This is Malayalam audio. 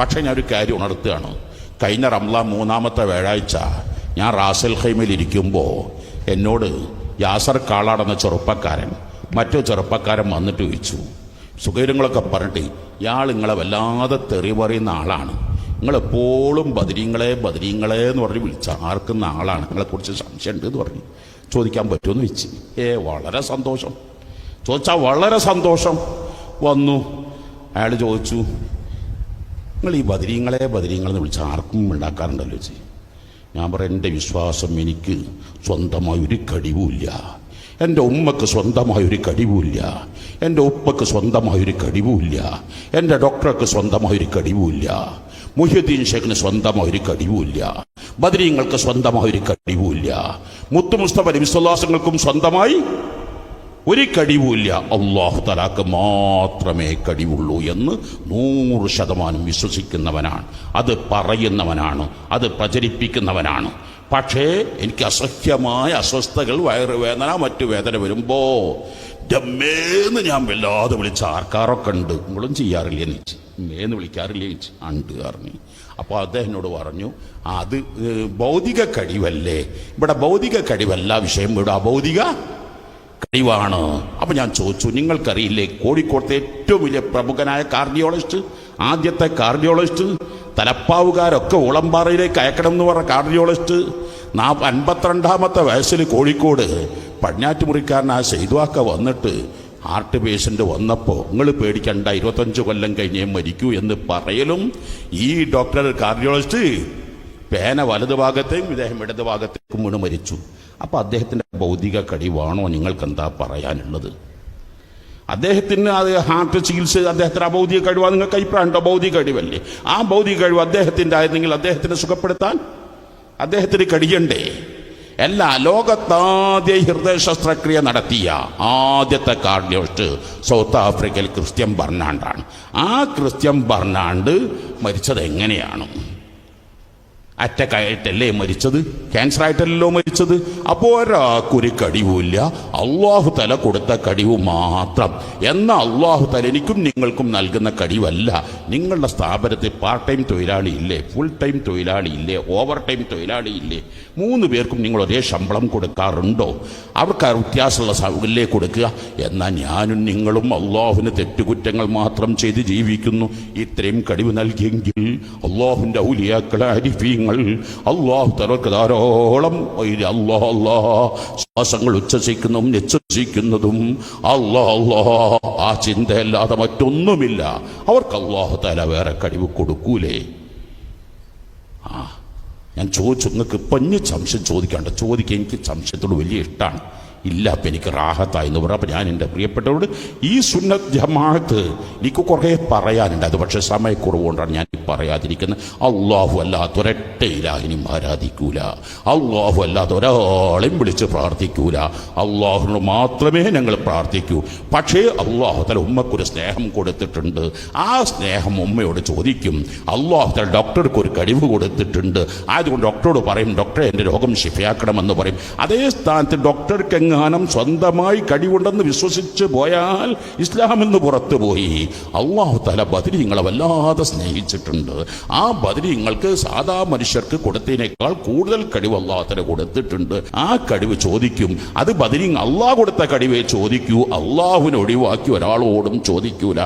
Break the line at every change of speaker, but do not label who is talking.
പക്ഷേ ഞാനൊരു കാര്യം ഉണർത്തുകയാണ്. കഴിഞ്ഞ റംലാൻ മൂന്നാമത്തെ വ്യാഴാഴ്ച ഞാൻ റാസൽ ഖൈമയിൽ ഇരിക്കുമ്പോൾ എന്നോട് യാസർ കാളാടെന്ന ചെറുപ്പക്കാരൻ മറ്റു ചെറുപ്പക്കാരൻ വന്നിട്ട് ചോദിച്ചു. സുഖീരങ്ങളൊക്കെ പറഞ്ഞിട്ട് ഇയാൾ നിങ്ങളെ വല്ലാതെ തെറി പറയുന്ന ആളാണ് നിങ്ങളെപ്പോഴും ബദരീങ്ങളെ ബദരീങ്ങളെ എന്ന് പറഞ്ഞ് വിളിച്ച ആർക്കുന്ന ആളാണ് നിങ്ങളെക്കുറിച്ച് സംശയമുണ്ട് എന്ന് പറഞ്ഞു ചോദിക്കാൻ പറ്റുമെന്ന് വെച്ച്. ഏ വളരെ സന്തോഷം. ചോദിച്ചാൽ വളരെ സന്തോഷം. വന്നു. അയാൾ ചോദിച്ചു നിങ്ങൾ ഈ ബദരീങ്ങളെ ബദരീങ്ങളെന്ന് വിളിച്ച് ആർക്കും ഉണ്ടാക്കാറുണ്ടല്ലോ ചേച്ചി. ഞാൻ പറയാം എന്റെ വിശ്വാസം എനിക്ക് സ്വന്തമായി ഒരു കഴിവുമില്ല എന്റെ ഉമ്മക്ക് സ്വന്തമായ ഒരു കഴിവുമില്ല എന്റെ ഉപ്പക്ക് സ്വന്തമായ ഒരു കഴിവുമില്ല എന്റെ ഡോക്ടർക്ക് സ്വന്തമായ ഒരു കഴിവുമില്ല മുഹ്യുദ്ദീൻ ഷേഖിന് സ്വന്തമായ ഒരു കഴിവുമില്ല ബദരീങ്ങൾക്ക് സ്വന്തമായ ഒരു കഴിവുമില്ല മുത്തു മുസ്തഫ സ്വന്തമായി ഒരു കഴിവുമില്ല. അള്ളാഹു തലാക്ക് മാത്രമേ കഴിവുള്ളൂ എന്ന് നൂറ് ശതമാനം വിശ്വസിക്കുന്നവനാണ്. അത് പറയുന്നവനാണ്. അത് പ്രചരിപ്പിക്കുന്നവനാണ്. പക്ഷേ എനിക്ക് അസഹ്യമായ അസ്വസ്ഥകൾ വയറുവേദന മറ്റു വേദന വരുമ്പോൾ ഡമ്മേന്ന് ഞാൻ വല്ലാതെ വിളിച്ച ആർക്കാരൊക്കെ ഉണ്ട്. നിങ്ങളും ചെയ്യാറില്ലേ എന്ന് ചോദിച്ചു മേന്ന് വിളിക്കാറില്ലേ എന്നിച്ച് ഉണ്ട് പറഞ്ഞു. അപ്പോൾ അദ്ദേഹം എന്നോട് പറഞ്ഞു അത് ഭൗതിക കഴിവല്ലേ? ഇവിടെ ഭൗതിക കഴിവല്ല വിഷയം. ഇവിടെ അഭൗതിക കഴിവാണ് അപ്പൊ ഞാൻ ചോദിച്ചു നിങ്ങൾക്കറിയില്ലേ കോഴിക്കോട്ടെ ഏറ്റവും വലിയ പ്രമുഖനായ കാർഡിയോളജിസ്റ്റ്? ആദ്യത്തെ കാർഡിയോളജിസ്റ്റ് തലപ്പാവുകാരൊക്കെ ഉളമ്പാറയിലേക്ക് അയക്കണം എന്ന് പറഞ്ഞ കാർഡിയോളജിസ്റ്റ് നാ അൻപത്തിരണ്ടാമത്തെ വയസ്സിൽ കോഴിക്കോട് പടിഞ്ഞാറ്റുമുറിക്കാരനായ സെയ്തുവാക്ക വന്നിട്ട് ഹാർട്ട് പേഷ്യന്റ് വന്നപ്പോൾ നിങ്ങൾ പേടിക്കണ്ട ഇരുപത്തഞ്ച് കൊല്ലം കഴിഞ്ഞേ മരിക്കൂ എന്ന് പറയലും ഈ ഡോക്ടർ കാർഡിയോളജിസ്റ്റ് പേന വലതു ഭാഗത്തേക്കും ഇദ്ദേഹം ഇടതു ഭാഗത്തേക്കും വീണ് മരിച്ചു. അപ്പോൾ അദ്ദേഹത്തിന്റെ ഭൗതിക കഴിവാണോ നിങ്ങൾക്ക് എന്താ പറയാനുള്ളത്? അദ്ദേഹത്തിന് അത് ഹാർട്ട് ചികിത്സ അദ്ദേഹത്തിന് അഭൗതിക കഴിവാണ് നിങ്ങൾക്ക് അഭിപ്രായമുണ്ടോ ഭൗതിക കഴിവല്ലേ? ആ ഭൗതിക കഴിവ് അദ്ദേഹത്തിന്റെ ആയിരുന്നെങ്കിൽ അദ്ദേഹത്തിനെ സുഖപ്പെടുത്താൻ? അദ്ദേഹത്തിന് കഴിയണ്ടേ? അല്ല ലോകത്താദ്യ ഹൃദയ ശസ്ത്രക്രിയ നടത്തിയ ആദ്യത്തെ കാർഡിയോസ്റ്റ് സൗത്ത് ആഫ്രിക്കയിൽ ക്രിസ്ത്യൻ ബർണാണ്ടാണ്. ആ ക്രിസ്ത്യൻ ബർണാണ്ട് മരിച്ചത് എങ്ങനെയാണ്? അറ്റക്കായിട്ടല്ലേ മരിച്ചത്? ക്യാൻസർ ആയിട്ടല്ലോ മരിച്ചത്? അപ്പോൾ ഒരാൾക്കൊരു കടിവുമില്ല. അള്ളാഹു തല കൊടുത്ത കഴിവ് മാത്രം. എന്നാൽ അള്ളാഹു തല എനിക്കും നിങ്ങൾക്കും നൽകുന്ന കടിവല്ല. നിങ്ങളുടെ സ്ഥാപനത്തിൽ പാർട്ട് ടൈം തൊഴിലാളി ഇല്ലേ? ഫുൾ ടൈം തൊഴിലാളി ഇല്ലേ? ഓവർ ടൈം തൊഴിലാളി ഇല്ലേ? മൂന്ന് പേർക്കും നിങ്ങൾ ഒരേ ശമ്പളം കൊടുക്കാറുണ്ടോ? അവർക്ക് ആ വ്യത്യാസമുള്ള സൗകര്യല്ലേ കൊടുക്കുക? എന്നാൽ ഞാനും നിങ്ങളും അള്ളാഹുവിന് തെറ്റുകുറ്റങ്ങൾ മാത്രം ചെയ്ത് ജീവിക്കുന്നു. ഇത്രയും കടിവ് നൽകിയെങ്കിൽ അള്ളാഹുവിന്റെ ഔലിയാക്കളെ അരിഫീങ്ങൾ അള്ളാഹു തലക്ക് ധാരാളം അല്ലാ അല്ലാ ശ്വാസങ്ങൾ ഉച്ഛസിക്കുന്നതും നിശ്വസിക്കുന്നതും അല്ലാ അല്ലാ ആ ചിന്തയല്ലാതെ മറ്റൊന്നുമില്ല. അവർക്ക് അള്ളാഹു തല വേറെ കഴിവ് കൊടുക്കൂലേ? ആ ഞാൻ ചോദിച്ചു നിങ്ങൾക്ക് ഇപ്പം സംശയം ചോദിക്കാണ്ട് ചോദിക്കുക എനിക്ക് സംശയത്തോട് വലിയ ഇഷ്ടമാണ് ഇല്ല അപ്പം എനിക്ക് റാഹത്തായി എന്ന് പറഞ്ഞു. അപ്പം ഞാൻ എന്റെ പ്രിയപ്പെട്ടവരോട് ഈ സുന്നത്ത് ജമാഅത്ത് എനിക്ക് കുറേ പറയാനുണ്ട്. അത് പക്ഷേ സമയക്കുറവുകൊണ്ടാണ് ഞാൻ പറയാതിരിക്കുന്നത്. അള്ളാഹു അല്ലാത്ത ഒരൊറ്റ ഇലാഹിനും ആരാധിക്കൂല. അള്ളാഹു അല്ലാത്ത ഒരാളെയും വിളിച്ച് പ്രാർത്ഥിക്കൂല. അള്ളാഹുനോട് മാത്രമേ ഞങ്ങൾ പ്രാർത്ഥിക്കൂ. പക്ഷേ അള്ളാഹു തല ഉമ്മക്കൊരു സ്നേഹം കൊടുത്തിട്ടുണ്ട്. ആ സ്നേഹം ഉമ്മയോട് ചോദിക്കും. അള്ളാഹു തല ഡോക്ടർക്ക് ഒരു കഴിവ് കൊടുത്തിട്ടുണ്ട്. ആയതുകൊണ്ട് ഡോക്ടറോട് പറയും ഡോക്ടറെ എന്റെ രോഗം ശിഫയാക്കണമെന്ന് പറയും. അതേ സ്ഥാനത്ത് ഡോക്ടർക്ക് എങ്ങാനും സ്വന്തമായി കഴിവുണ്ടെന്ന് വിശ്വസിച്ച് പോയാൽ ഇസ്ലാം എന്ന് പുറത്തു പോയി അള്ളാഹു തല ബദരീങ്ങളെ വല്ലാതെ സ്നേഹിച്ചിട്ടുണ്ട്. ആ ബദരി നിങ്ങൾക്ക് സാധാ മനുഷ്യർക്ക് കൊടുത്തതിനേക്കാൾ കൂടുതൽ കഴിവ് അള്ളാഹത്തിന് കൊടുത്തിട്ടുണ്ട്. ആ കഴിവ് ചോദിക്കും. അത് ബദരി അള്ളാഹ് കൊടുത്ത കഴിവേ ചോദിക്കൂ. അള്ളാഹുവിനെ ഒഴിവാക്കി ഒരാളോടും ചോദിക്കൂല.